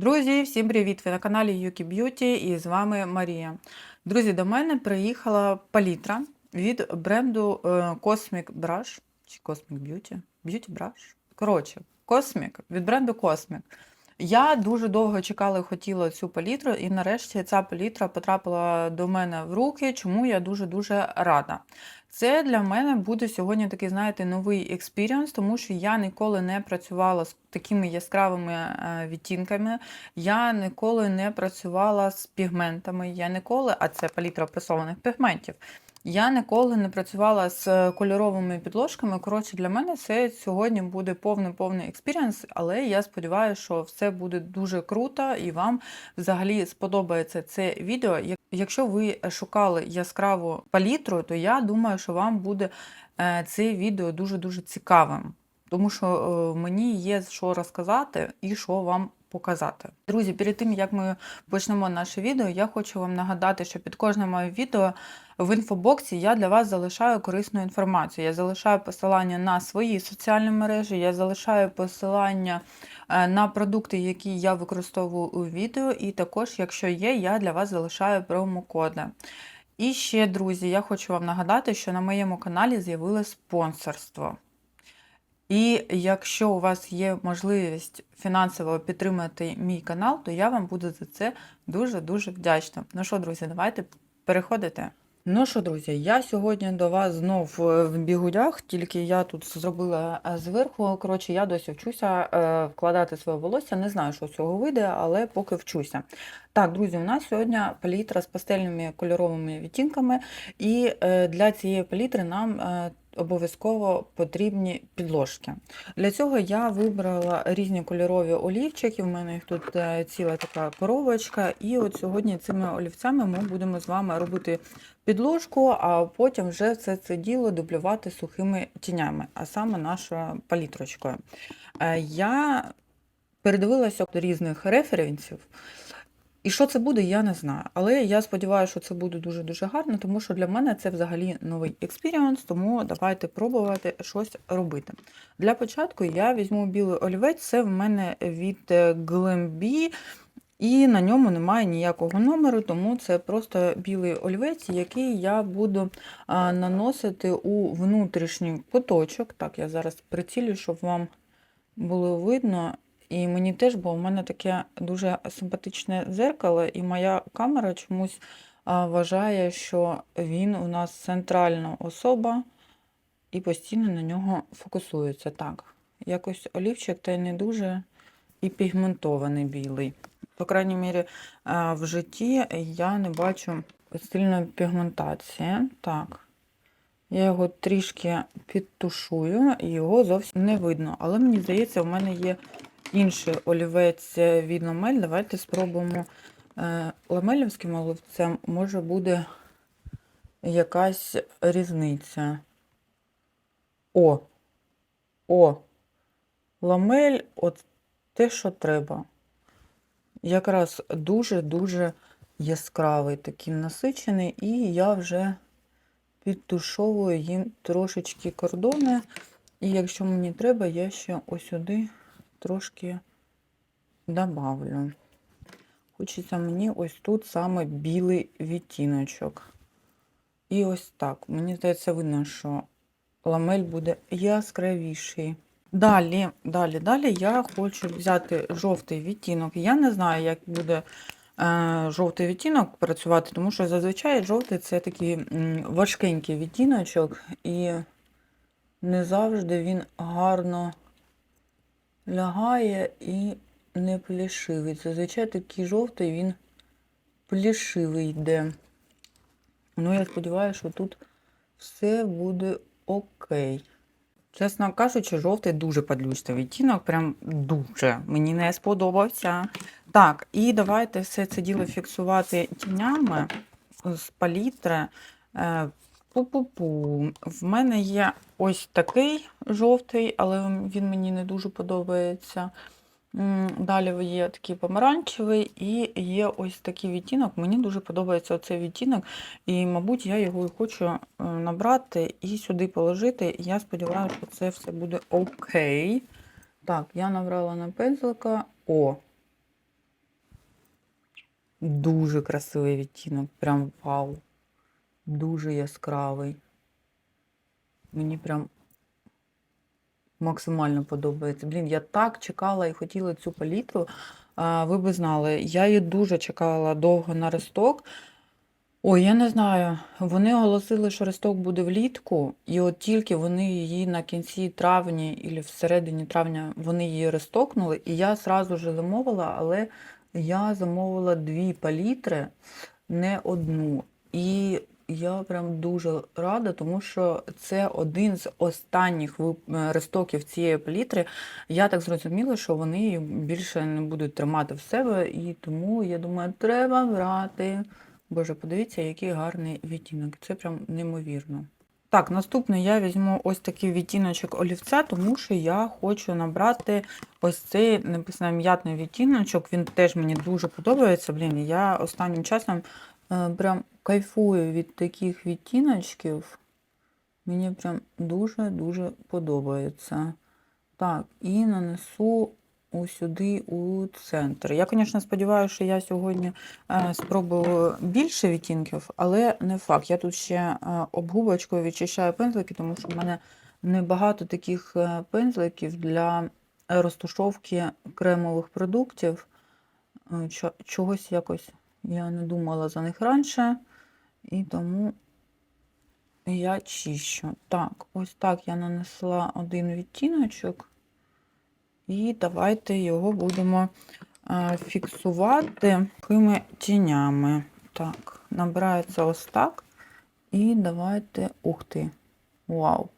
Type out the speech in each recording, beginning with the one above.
Друзі, всім привіт! Ви на каналі Yuki Beauty і з вами Марія. Друзі, до мене приїхала палітра від бренду е, Cosmic Brush чи Cosmic Beauty. Beauty Brush. Коротше, Cosmic від бренду Cosmic. Я дуже довго чекала і хотіла цю палітру, і нарешті ця палітра потрапила до мене в руки, чому я дуже-дуже рада. Це для мене буде сьогодні такий, знаєте, новий експірієнс, тому що я ніколи не працювала з такими яскравими е, відтінками, я ніколи не працювала з пігментами, я ніколи, а це палітра пресованих пігментів. Я ніколи не працювала з кольоровими підложками. Коротше, для мене це сьогодні буде повний-повний експірієнс, але я сподіваюся, що все буде дуже круто і вам взагалі сподобається це відео. Якщо ви шукали яскраву палітру, то я думаю, що вам буде е, це відео дуже-дуже цікавим. Тому що е, мені є що розказати і що вам показати. Друзі, перед тим як ми почнемо наше відео, я хочу вам нагадати, що під кожним моїм відео в інфобоксі я для вас залишаю корисну інформацію. Я залишаю посилання на свої соціальні мережі, я залишаю посилання е, на продукти, які я використовую у відео, і також, якщо є, я для вас залишаю промокоди. І ще, друзі, я хочу вам нагадати, що на моєму каналі з'явилось спонсорство. І якщо у вас є можливість фінансово підтримати мій канал, то я вам буду за це дуже-дуже вдячна. Ну що, друзі, давайте переходити. Ну що, друзі, я сьогодні до вас знов е, в бігудях, тільки я тут зробила е, зверху. Коротше, я досі вчуся е, вкладати своє волосся. Не знаю, що з цього вийде, але поки вчуся. Так, друзі, у нас сьогодні палітра з пастельними кольоровими відтінками, і для цієї палітри нам обов'язково потрібні підложки. Для цього я вибрала різні кольорові олівчики. У мене їх тут е, ціла така коробочка. І от сьогодні цими олівцями ми будемо з вами робити підложку, а потім вже все це діло дублювати сухими тінями, а саме нашою палітрочкою. Е, Я передивилася до різних референсів. І що це буде, я не знаю. Але я сподіваюся, що це буде дуже-дуже гарно, тому що для мене це взагалі новий експірієнс, тому давайте пробувати щось робити. Для початку я візьму білий олівець, це в мене від е, Glambi, і на ньому немає ніякого номеру, тому це просто білий олівець, який я буду наносити у внутрішній куточок. Так, я зараз прицілю, щоб вам було видно. І мені теж, бо у мене таке дуже симпатичне дзеркало, і моя камера чомусь вважає, що він у нас центральна особа і постійно на нього фокусується. Так, якось олівчик та й не дуже і пігментований білий. По крайній мірі, в житті я не бачу сильної пігментації. Так. Я його трішки підтушую, і його зовсім не видно. Але мені здається, в мене є інший олівець від ламель. Давайте спробуємо е, ламелівським олівцем, може буде якась різниця. О! О! Ламель от те, що треба. Якраз дуже-дуже яскравий, такий насичений, і я вже підтушовую їм трошечки кордони. І якщо мені треба, я ще ось сюди трошки добавлю. Хочеться мені ось тут саме білий відтіночок. І ось так. Мені здається, видно, що ламель буде яскравіший. Далі, далі, далі я хочу взяти жовтий відтінок. Я не знаю, як буде е, жовтий відтінок працювати, тому що зазвичай жовтий це такий важкенький відтіночок, і не завжди він гарно лягає і не плішивий. Зазвичай такий жовтий він плішивий йде. Ну, я сподіваюся, що тут все буде окей. Чесно кажучи, жовтий дуже падлючний відтінок, прям дуже. Мені не сподобався. Так, і давайте все це діло фіксувати тінями з палітри. Пу-пу-пу. В мене є ось такий жовтий, але він мені не дуже подобається. Далі є такий помаранчевий і є ось такий відтінок. Мені дуже подобається цей відтінок, і, мабуть, я його і хочу е, набрати і сюди положити. Я сподіваюся, що це все буде окей. Так, я набрала на пензлика. О, Дуже красивий відтінок, прям вау. Дуже яскравий. Мені прям максимально подобається. Блін, я так чекала і хотіла цю палітру. А, ви би знали, я її дуже чекала довго на ресток. Ой, я не знаю. Вони оголосили, що ресток буде влітку, і от тільки вони її на кінці травня і всередині травня вони її рестокнули, і я зразу ж замовила, але я замовила дві палітри, не одну. І я прям дуже рада, тому що це один з останніх е, рестоків цієї палітри. Я так зрозуміла, що вони більше не будуть тримати в себе, і тому я думаю, треба брати. Боже, подивіться, який гарний відтінок. Це прям неймовірно. Так, наступний я візьму ось такий відтіночок олівця, тому що я хочу набрати ось цей написано м'ятний відтіночок. Він теж мені дуже подобається. Блін, я останнім часом е, прям кайфую від таких відтіночків. Мені прям дуже-дуже подобається. Так, і нанесу сюди у центр. Я, звісно, сподіваюся, що я сьогодні е, спробую більше відтінків, але не факт. Я тут ще е, обгубочкою відчищаю пензлики, тому що в мене небагато таких е, пензликів для розтушовки кремових продуктів. Чогось якось я не думала за них раніше, і тому я чищу. Так, ось так я нанесла один відтіночок. І давайте його будемо а, фіксувати такими тінями. Так, набирається ось так. І давайте. Ух ти! Вау!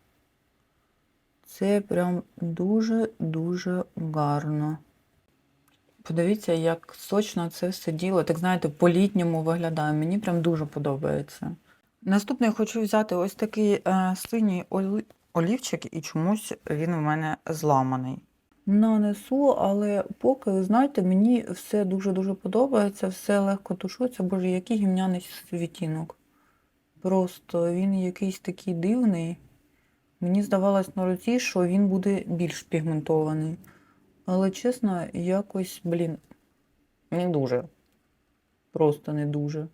Це прям дуже-дуже гарно. Подивіться, як сочно це все діло. Так знаєте, по-літньому виглядає. Мені прям дуже подобається. Наступний я хочу взяти ось такий е, синій олі- олівчик, і чомусь він у мене зламаний. Нанесу, але поки, знаєте, мені все дуже-дуже подобається, все легко тушується. Боже, який гімняний відтінок. Просто він якийсь такий дивний. Мені здавалось на руці, що він буде більш пігментований. Але чесно, якось, блін, не дуже. Просто не дуже.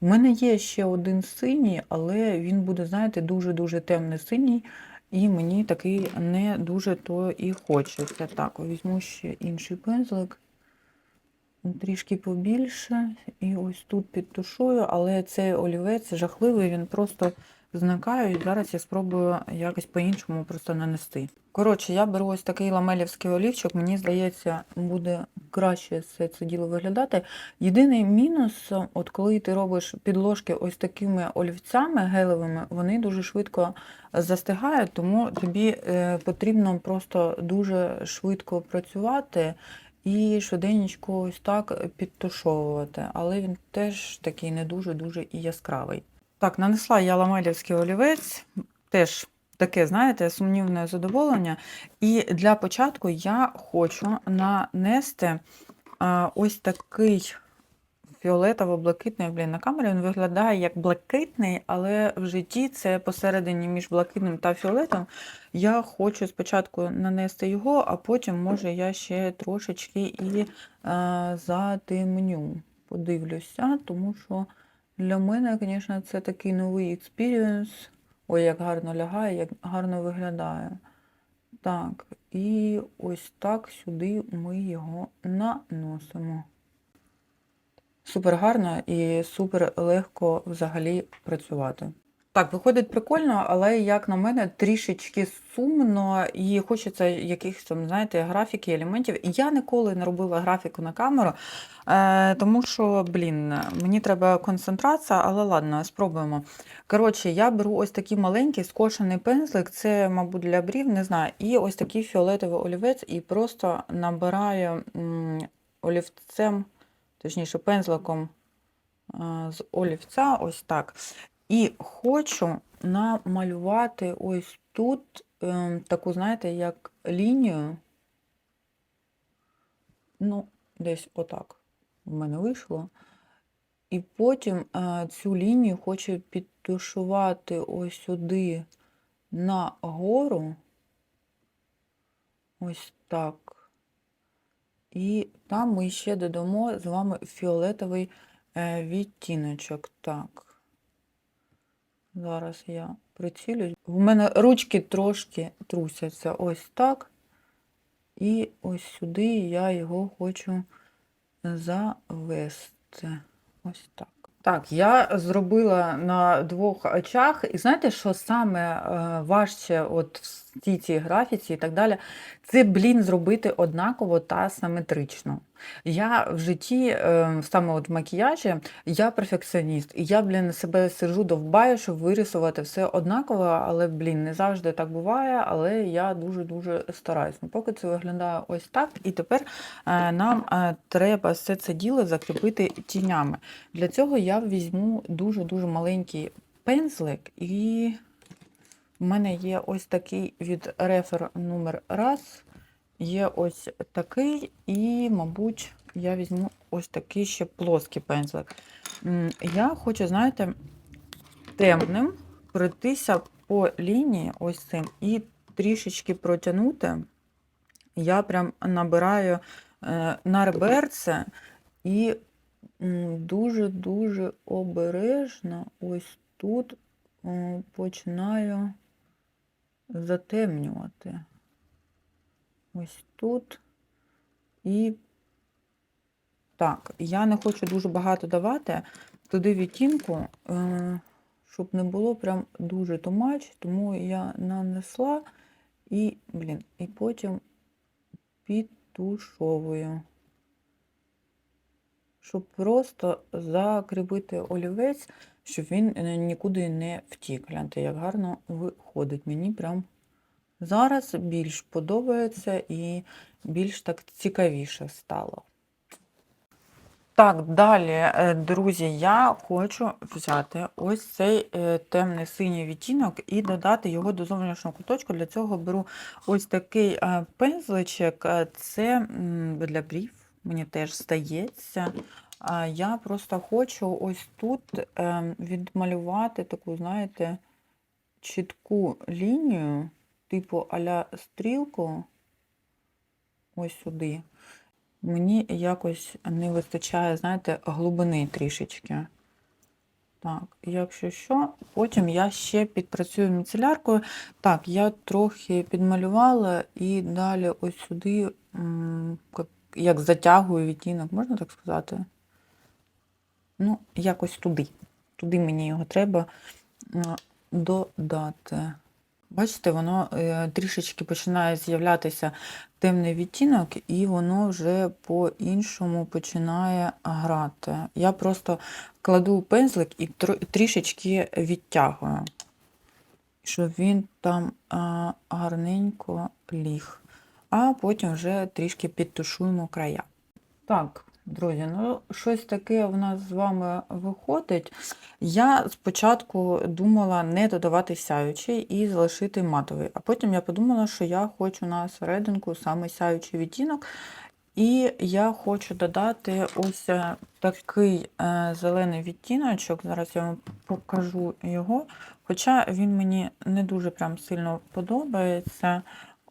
У мене є ще один синій, але він буде, знаєте, дуже-дуже темний синій, і мені такий не дуже то і хочеться. Так, візьму ще інший пензлик, трішки побільше, і ось тут підтушую, але цей олівець жахливий, він просто зникає, і зараз я спробую якось по-іншому просто нанести. Коротше, я беру ось такий ламелівський олівчик, мені здається, буде краще все це діло виглядати. Єдиний мінус, от коли ти робиш підложки ось такими олівцями гелевими, вони дуже швидко застигають, тому тобі е, потрібно просто дуже швидко працювати і швиденько ось так підтушовувати. Але він теж такий не дуже-дуже і яскравий. Так, нанесла я ламелівський олівець, теж таке, знаєте, сумнівне задоволення. І для початку я хочу нанести ось такий фіолетово-блакитний, блін, на камері він виглядає як блакитний, але в житті це посередині між блакитним та фіолетом. Я хочу спочатку нанести його, а потім, може, я ще трошечки і а, затемню. Подивлюся, тому що для мене, звісно, це такий новий експірієнс. Ой, як гарно лягає, як гарно виглядає. Так, і ось так сюди ми його наносимо. Супер гарно і супер легко взагалі працювати. Так, виходить прикольно, але, як на мене, трішечки сумно і хочеться якихось там, знаєте, графіки, елементів. Я ніколи не робила графіку на камеру, е, тому що, блін, мені треба концентрація, але ладно, спробуємо. Коротше, я беру ось такий маленький скошений пензлик, це, мабуть, для брів, не знаю, і ось такий фіолетовий олівець, і просто набираю олівцем, точніше, пензликом е, з олівця, ось так. І хочу намалювати ось тут ем, таку, знаєте, як лінію. Ну, десь отак в мене вийшло. І потім е, цю лінію хочу підтушувати ось сюди нагору. Ось так. І там ми ще додамо з вами фіолетовий е, відтіночок. Так. Зараз я прицілюсь. У мене ручки трошки трусяться. Ось так. І ось сюди я його хочу завести. Ось так. Так, я зробила на двох очах. І знаєте, що саме е, важче от цій цій графіці і так далі, це, блін, зробити однаково та симетрично. Я в житті, е, саме от в макіяжі, я перфекціоніст. І я, блін, себе сиджу довбаю, щоб вирисувати все однаково, але, блін, не завжди так буває, але я дуже-дуже стараюсь. Ну, поки це виглядає ось так. І тепер е, нам е, треба все це діло закріпити тінями. Для цього я візьму дуже-дуже маленький пензлик, і в мене є ось такий від рефер номер раз. Є ось такий, і, мабуть, я візьму ось такий ще плоский пензлик. Я хочу, знаєте, темним пройтися по лінії ось цим і трішечки протягнути. Я прям набираю е, на реберце і дуже-дуже обережно ось тут м, починаю затемнювати. Ось тут. І так, я не хочу дуже багато давати туди відтінку, е, щоб не було прям дуже тумач, тому я нанесла і, блін, і потім підтушовую. Щоб просто закріпити олівець, щоб він е, нікуди не втік. Гляньте, як гарно виходить. Мені прям зараз більш подобається і більш так цікавіше стало. Так, далі, е, друзі, я хочу взяти ось цей е, темний синій відтінок і додати його до зовнішнього куточку. Для цього беру ось такий пензличок. Це для брів, мені теж здається. Я просто хочу ось тут е, відмалювати таку, знаєте, чітку лінію, типу аля стрілку, ось сюди. Мені якось не вистачає, знаєте, глибини трішечки. Так, якщо що, потім я ще підпрацюю міцеляркою. Так, я трохи підмалювала і далі ось сюди, як затягую відтінок, можна так сказати? Ну, якось туди. Туди мені його треба додати. Бачите, воно е, трішечки починає з'являтися темний відтінок, і воно вже по-іншому починає грати. Я просто кладу пензлик і трішечки відтягую, щоб він там гарненько ліг. А потім вже трішки підтушуємо края. Так, друзі, ну щось таке в нас з вами виходить. Я спочатку думала не додавати сяючий і залишити матовий, а потім я подумала, що я хочу на серединку саме сяючий відтінок. І я хочу додати ось е, такий е, зелений відтіночок. Зараз я вам покажу його. Хоча він мені не дуже прям сильно подобається.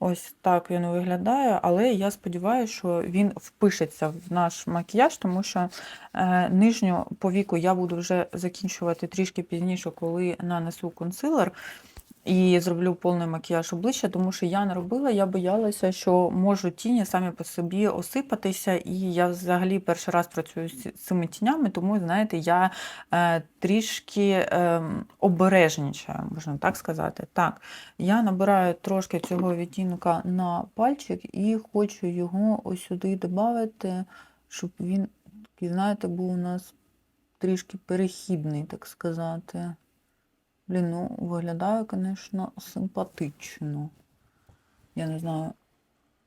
Ось так він виглядає, але я сподіваюся, що він впишеться в наш макіяж, тому що е, нижню повіку я буду вже закінчувати трішки пізніше, коли нанесу консилер і зроблю повний макіяж обличчя, тому що я не робила, я боялася, що можуть тіні самі по собі осипатися, і я взагалі перший раз працюю з цими тінями, тому, знаєте, я е, трішки е, обережнічаю, можна так сказати. Так, я набираю трошки цього відтінка на пальчик і хочу його ось сюди додати, щоб він знаєте, був у нас трішки перехідний, так сказати. Блін, ну виглядає, звісно, симпатично. Я не знаю,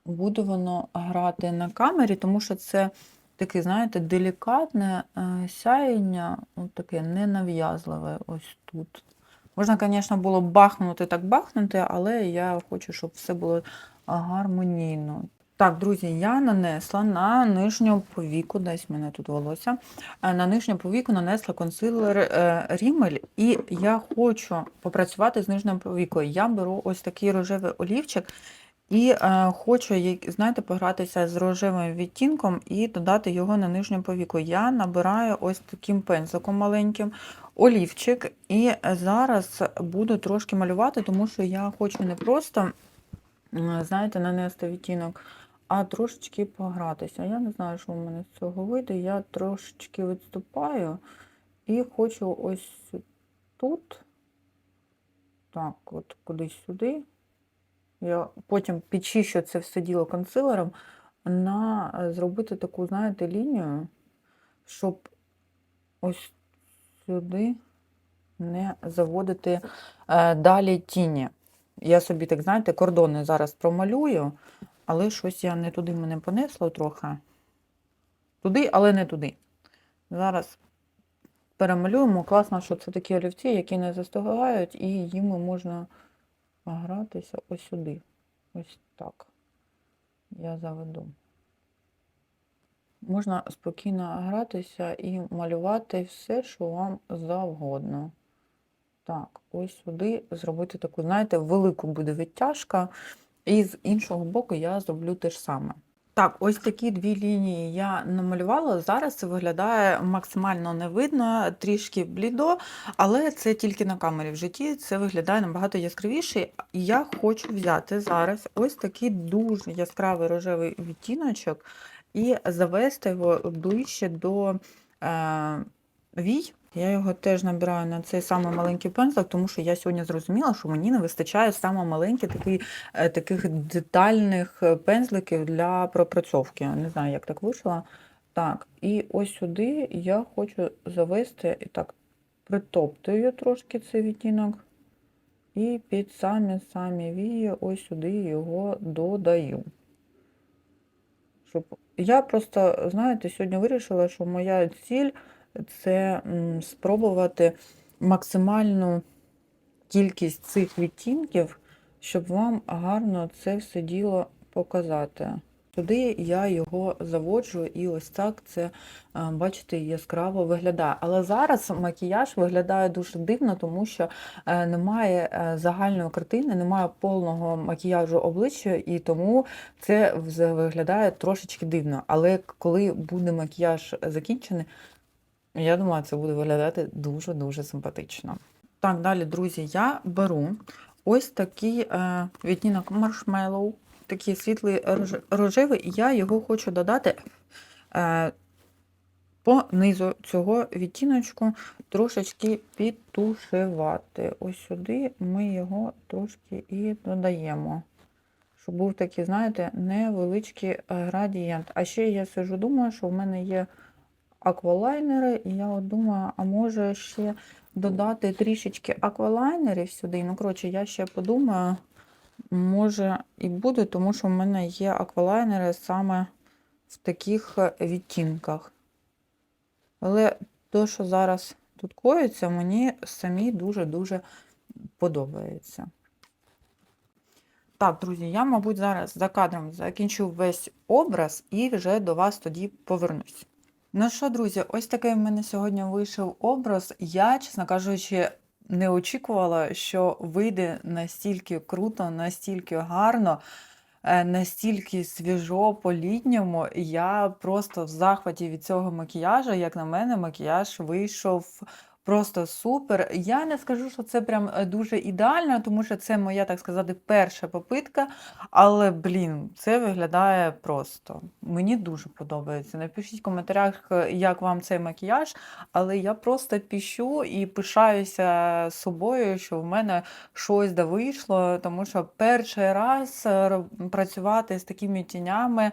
буде воно грати на камері, тому що це таке, знаєте, делікатне е, сяєння, таке ненав'язливе ось тут. Можна, звісно, було бахнути так бахнути, але я хочу, щоб все було гармонійно. Так, друзі, я нанесла на нижню повіку, десь в мене тут волосся. е, На нижню повіку нанесла консилер е, Rimmel, і я хочу попрацювати з нижньою повікою. Я беру ось такий рожевий олівчик І е, хочу, знаєте, погратися з рожевим відтінком і додати його на нижню повіку. Я набираю ось таким пензликом маленьким олівчик, і зараз буду трошки малювати, тому що я хочу не просто, знаєте, нанести відтінок, а трошечки погратися. Я не знаю, що в мене з цього вийде. Я трошечки відступаю і хочу ось тут, так, от кудись сюди. Я потім підчищу це все діло консилером на е, зробити таку, знаєте, лінію, щоб ось сюди не заводити е, далі тіні. Я собі, так знаєте, кордони зараз промалюю, але щось я не туди мене понесло трохи. Туди, але не туди. Зараз перемалюємо. Класно, що це такі олівці, які не застигають, і їми можна гратися ось сюди. Ось так. Я заведу. Можна спокійно гратися і малювати все, що вам завгодно. Так, ось сюди зробити таку, знаєте, велику буде відтяжка. І з іншого боку я зроблю те ж саме. Так, ось такі дві лінії я намалювала. Зараз це виглядає максимально не видно, трішки блідо, але це тільки на камері в житті. Це виглядає набагато яскравіше. Я хочу взяти зараз ось такий дуже яскравий рожевий відтіночок і завести його ближче до е, вій. Я його теж набираю на цей самий маленький пензлик, тому що я сьогодні зрозуміла, що мені не вистачає саме маленьких такий, е, таких детальних е, пензликів для пропрацьовки. Не знаю, як так вийшло. Так, і ось сюди я хочу завести і так притоптую трошки цей відтінок. І під самі-самі вії ось сюди його додаю. Щоб... Я просто, знаєте, сьогодні вирішила, що моя ціль це спробувати максимальну кількість цих відтінків, щоб вам гарно це все діло показати. Туди я його заводжу, і ось так це, е, бачите, яскраво виглядає. Але зараз макіяж виглядає дуже дивно, тому що е, немає е, загальної картини, немає повного макіяжу обличчя, і тому це виглядає трошечки дивно. Але коли буде макіяж закінчений, я думаю, це буде виглядати дуже-дуже симпатично. Так, далі, друзі, я беру ось такий е, відтінок маршмеллоу, такий світлий рожевий, і я його хочу додати е, по низу цього відтіночку трошечки підтушевати. Ось сюди ми його трошки і додаємо. Щоб був такий, знаєте, невеличкий градієнт. А ще я сижу, думаю, що в мене є аквалайнери, і я от думаю, а може ще додати трішечки аквалайнерів сюди. Ну, коротше, я ще подумаю, може і буде, тому що в мене є аквалайнери саме в таких е, відтінках. Але то, що зараз тут коїться, мені самі дуже-дуже подобається. Так, друзі, я, мабуть, зараз за кадром закінчу весь образ і вже до вас тоді повернусь. Ну що, друзі, ось такий в мене сьогодні вийшов образ. Я, чесно кажучи, не очікувала, що вийде настільки круто, настільки гарно, е, настільки свіжо по-літньому. Я просто в захваті від цього макіяжу. Як на мене, макіяж вийшов просто супер. Я не скажу, що це прям е, дуже ідеально, тому що це моя, так сказати, перша попитка. Але, блін, це виглядає просто. Мені дуже подобається. Напишіть в коментарях, е, як вам цей макіяж, але я просто піщу і пишаюся собою, що в мене щось да вийшло, тому що перший раз е, працювати з такими тінями,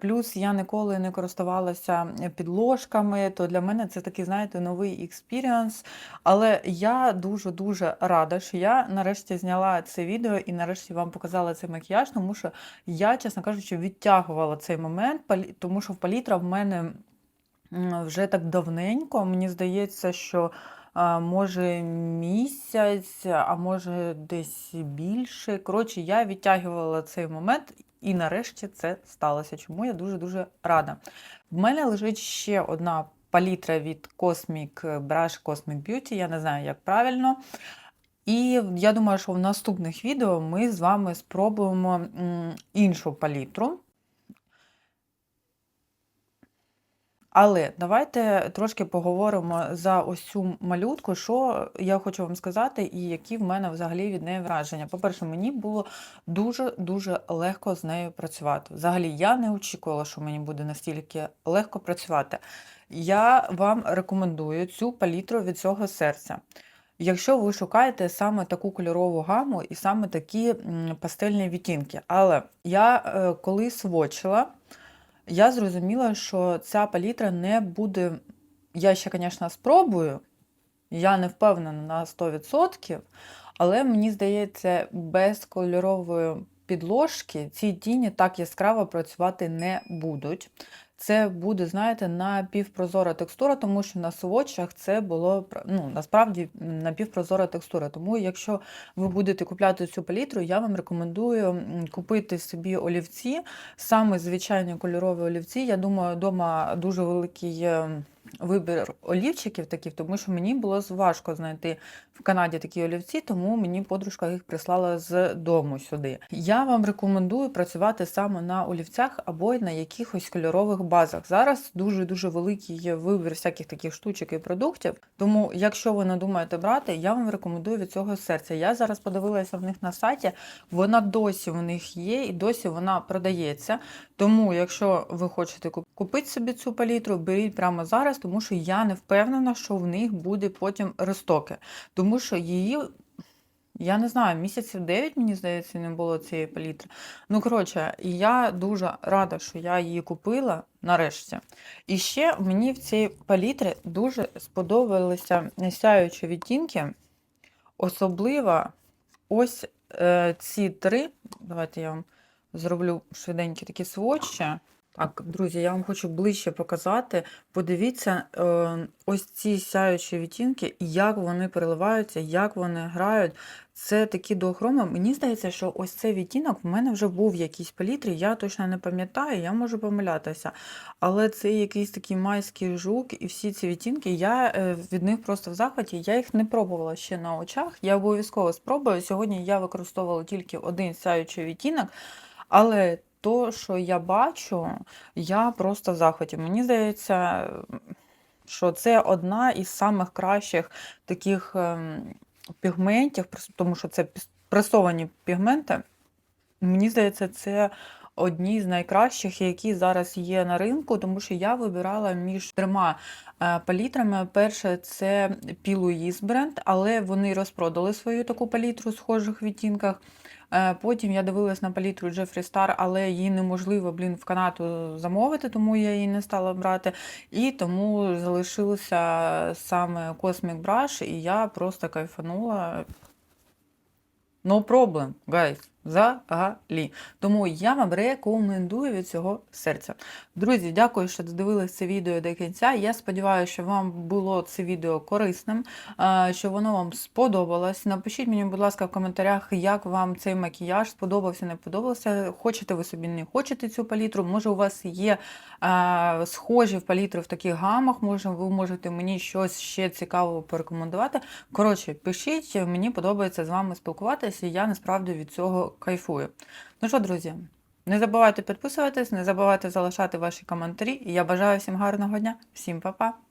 плюс я ніколи не користувалася підложками, то для мене це такий, знаєте, новий експіріанс. Але я дуже-дуже рада, що я нарешті зняла це відео і нарешті вам показала цей макіяж, тому що я, чесно кажучи, відтягувала цей момент, тому що в палітра в мене вже так давненько. Мені здається, що може місяць, а може десь більше. Коротше, я відтягувала цей момент, і нарешті це сталося. Чому я дуже-дуже рада. В мене лежить ще одна палітра від Cosmic Brush Cosmic Beauty, я не знаю, як правильно. І я думаю, що в наступних відео ми з вами спробуємо іншу палітру. Але давайте трошки поговоримо за ось цю малютку, що я хочу вам сказати, і які в мене взагалі від неї враження. По-перше, мені було дуже-дуже легко з нею працювати. Взагалі, я не очікувала, що мені буде настільки легко працювати. Я вам рекомендую цю палітру від цього серця. Якщо ви шукаєте саме таку кольорову гаму і саме такі пастельні відтінки. Але я е, коли свочила, я зрозуміла, що ця палітра не буде. Я ще, звісно, спробую. Я не впевнена на 100%, але мені здається, без кольорової підложки ці тіні так яскраво працювати не будуть. Це буде, знаєте, напівпрозора текстура, тому що на сводчах це було ну, насправді напівпрозора текстура. Тому, якщо ви будете купляти цю палітру, я вам рекомендую купити собі олівці, саме звичайні кольорові олівці. Я думаю, вдома дуже великий е, вибір олівчиків таких, тому що мені було важко знайти в Канаді такі олівці, тому мені подружка їх прислала з дому сюди. Я вам рекомендую працювати саме на олівцях або на якихось кольорових базах. Зараз дуже дуже великий є вибір всяких таких штучок і продуктів. Тому, якщо ви не брати, я вам рекомендую від цього серця. Я зараз подивилася в них на сайті, вона досі в них є і досі вона продається. Тому, якщо ви хочете купити собі цю палітру, беріть прямо зараз, тому що я не впевнена, що в них буде потім рестоки. Тому що її, я не знаю, місяців 9, мені здається, не було цієї палітри. Ну, коротше, і я дуже рада, що я її купила нарешті. І ще мені в цій палітрі дуже сподобалися сяючі відтінки, особливо ось е, ці три. Давайте я вам зроблю швиденькі такі сводчі. Так, друзі, я вам хочу ближче показати. Подивіться, е, ось ці сяючі відтінки, як вони переливаються, як вони грають. Це такі доохроми. Мені здається, що ось цей відтінок в мене вже був в якійсь палітрі, я точно не пам'ятаю, я можу помилятися. Але це якийсь такий майський жук, і всі ці відтінки, я е, від них просто в захваті. Я їх не пробувала ще на очах. Я обов'язково спробую. Сьогодні я використовувала тільки один сяючий відтінок, але то, що я бачу, я просто в захваті. Мені здається, що це одна із самих кращих таких ем, пігментів, тому що це пресовані пігменти. Мені здається, це одні з найкращих, які зараз є на ринку, тому що я вибирала між трьома е, палітрами. Перше це P. бренд, але вони розпродали свою таку палітру в схожих відтінках. Е, Потім я дивилась на палітру Джефрі Стар, але її неможливо, блін, в Канаду замовити, тому я її не стала брати. І тому залишилося саме Cosmic Brush, і я просто кайфанула. No problem, guys. Взагалі. Тому я вам рекомендую від цього серця. Друзі, дякую, що додивились це відео до кінця. Я сподіваюся, що вам було це відео корисним, е, що воно вам сподобалось. Напишіть мені, будь ласка, в коментарях, як вам цей макіяж сподобався, не подобався. Хочете ви собі не хочете цю палітру? Може, у вас є е, схожі в палітри в таких гамах, може, ви можете мені щось ще цікавого порекомендувати. Коротше, пишіть, мені подобається з вами спілкуватися, і я насправді від цього кайфую. Ну що, друзі, не забувайте підписуватись, не забувайте залишати ваші коментарі. І я бажаю всім гарного дня, всім па-па!